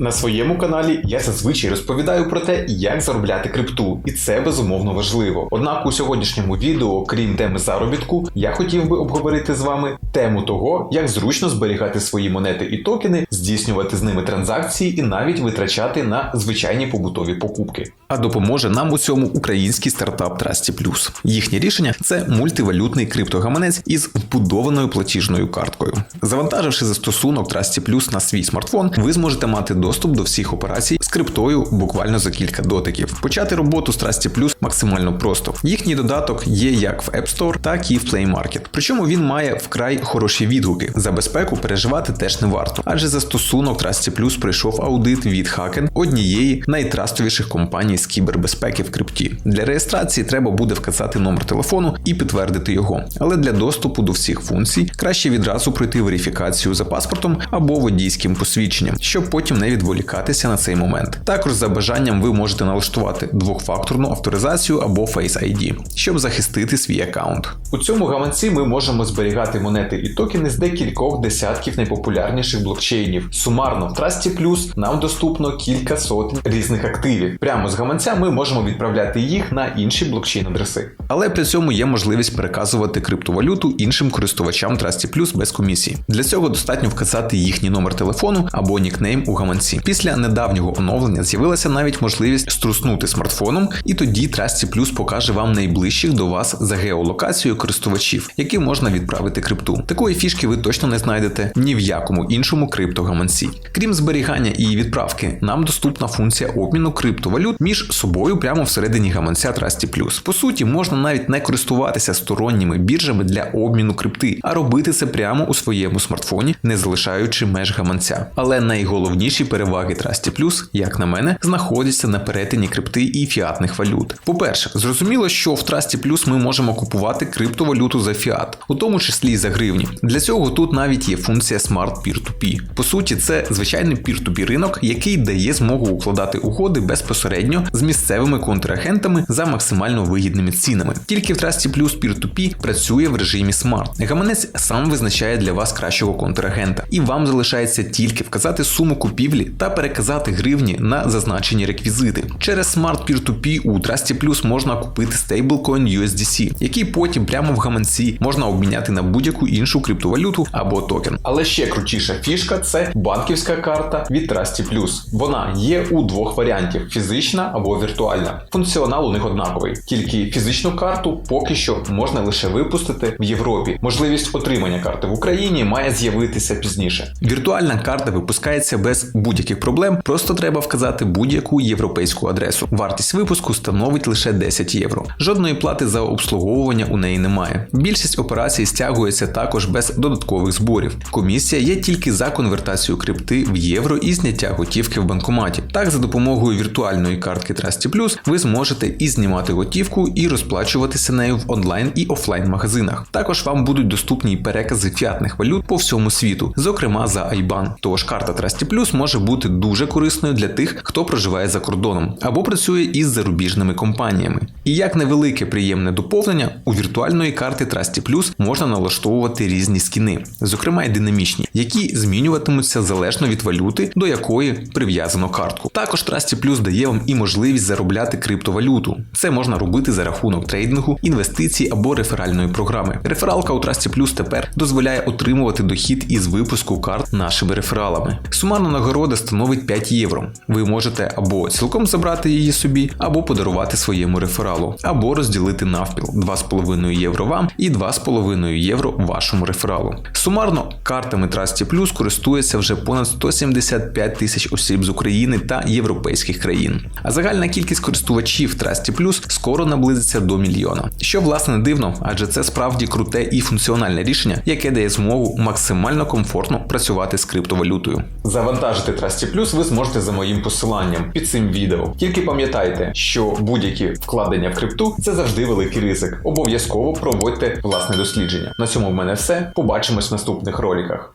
На своєму каналі я зазвичай розповідаю про те, як заробляти крипту, і це безумовно важливо. Однак у сьогоднішньому відео, крім теми заробітку, я хотів би обговорити з вами тему того, як зручно зберігати свої монети і токени, здійснювати з ними транзакції і навіть витрачати на звичайні побутові покупки. А допоможе нам у цьому український стартап Trusty Plus. Їхнє рішення це мультивалютний криптогаманець із вбудованою платіжною карткою. Завантаживши застосунок Trusty Plus на свій смартфон, ви зможете мати доступ до всіх операцій з криптою буквально за кілька дотиків. Почати роботу з Trusty Plus максимально просто. Їхній додаток є як в App Store, так і в Play Market. Причому він має вкрай хороші відгуки. За безпеку переживати теж не варто, адже застосунок Trusty Plus пройшов аудит від Haken, однієї найтрастовіших компаній з кібербезпеки в крипті. Для реєстрації треба буде вказати номер телефону і підтвердити його. Але для доступу до всіх функцій краще відразу пройти верифікацію за паспортом або водійським посвідченням, щоб потім не відволікатися на цей момент. Також за бажанням ви можете налаштувати двохфакторну авторизацію або Face ID, щоб захистити свій аккаунт. У цьому гаманці ми можемо зберігати монети і токени з декількох десятків найпопулярніших блокчейнів. Сумарно в Trusty Plus нам доступно кілька сотень різних активів. Прямо з гаманця ми можемо відправляти їх на інші блокчейн-адреси. Але при цьому є можливість переказувати криптовалюту іншим користувачам Trusty Plus без комісії. Для цього достатньо вказати їхній номер телефону або нікнейм у гаманці. Після недавнього оновлення з'явилася навіть можливість струснути смартфоном, і тоді Trusty Plus покаже вам найближчих до вас за геолокацією користувачів, які можна відправити крипту. Такої фішки ви точно не знайдете ні в якому іншому криптогаманці. Крім зберігання і відправки, нам доступна функція обміну криптовалют між собою прямо всередині гаманця Trusty Plus. По суті, можна навіть не користуватися сторонніми біржами для обміну крипти, а робити це прямо у своєму смартфоні, не залишаючи меж гаманця. Але найголовніші переваги Trusty Plus, як на мене, знаходяться на перетині крипти і фіатних валют. По-перше, зрозуміло, що в Trusty Plus ми можемо купувати криптовалюту за фіат, у тому числі і за гривні. Для цього тут навіть є функція Smart Peer-to-P. По суті, це звичайний peer-to-p ринок, який дає змогу укладати угоди безпосередньо з місцевими контрагентами за максимально вигідними цінами. Тільки в Trusty Plus Peer-to-P працює в режимі Smart. Гаманець сам визначає для вас кращого контрагента, і вам залишається тільки вказати суму купівлі та переказати гривні на зазначені реквізити. Через Smart Peer-to-P у Trusty Plus можна купити стейблкоін USDC, який потім прямо в гаманці можна обміняти на будь-яку іншу криптовалюту або токен. Але ще крутіша фішка це банківська карта від Trusty Plus. Вона є у двох варіантів: фізична або віртуальна. Функціонал у них однаковий, тільки фізичну карту поки що можна лише випустити в Європі. Можливість отримання карти в Україні має з'явитися пізніше. Віртуальна карта випускається без будь-яких проблем, просто треба вказати будь-яку європейську адресу. Вартість випуску становить лише 10 євро. Жодної плати за обслуговування у неї немає. Більшість операцій стягується також без додаткових зборів. Комісія є тільки за конвертацію крипти в євро і зняття готівки в банкоматі. Так, за допомогою віртуальної картки Trusty Plus ви зможете і знімати готівку, і розплачуватися нею в онлайн і офлайн магазинах. Також вам будуть доступні перекази фіатних валют по всьому світу, зокрема за IBAN. Тож карта Trusty Plus може бути дуже корисною для тих, хто проживає за кордоном або працює із зарубіжними компаніями. І як невелике приємне доповнення, у віртуальної карти Trusty Plus можна налаштовувати різні скіни, зокрема й динамічні, які змінюватимуться залежно від валюти, до якої прив'язано картку. Також Trusty Plus дає вам і можливість заробляти криптовалюту. Це можна робити за рахунок трейдингу, інвестицій або реферальної програми. Рефералка у Trusty Plus тепер дозволяє отримувати дохід із випуску карт нашими рефералами. Сумарна нагорода становить 5 євро. Ви можете або цілком забрати її собі, або подарувати своєму рефералу, або розділити навпіл 2,5 євро вам і 2,5 євро вашому рефералу. Сумарно картами Trusty Plus користується вже понад 175 тисяч осіб з України та європейських країн. А загальна кількість користувачів Trusty Plus скоро наблизиться до мільйона. Що власне дивно, адже це справді круте і функціональне рішення, яке дає змогу максимально комфортно працювати з криптовалютою. Завантажити Trusty плюс ви зможете за моїм посиланням під цим відео. Тільки пам'ятайте, що будь-які вкладення в крипту це завжди великий ризик. Обов'язково проводьте власне дослідження. На цьому в мене все. Побачимось в наступних роликах.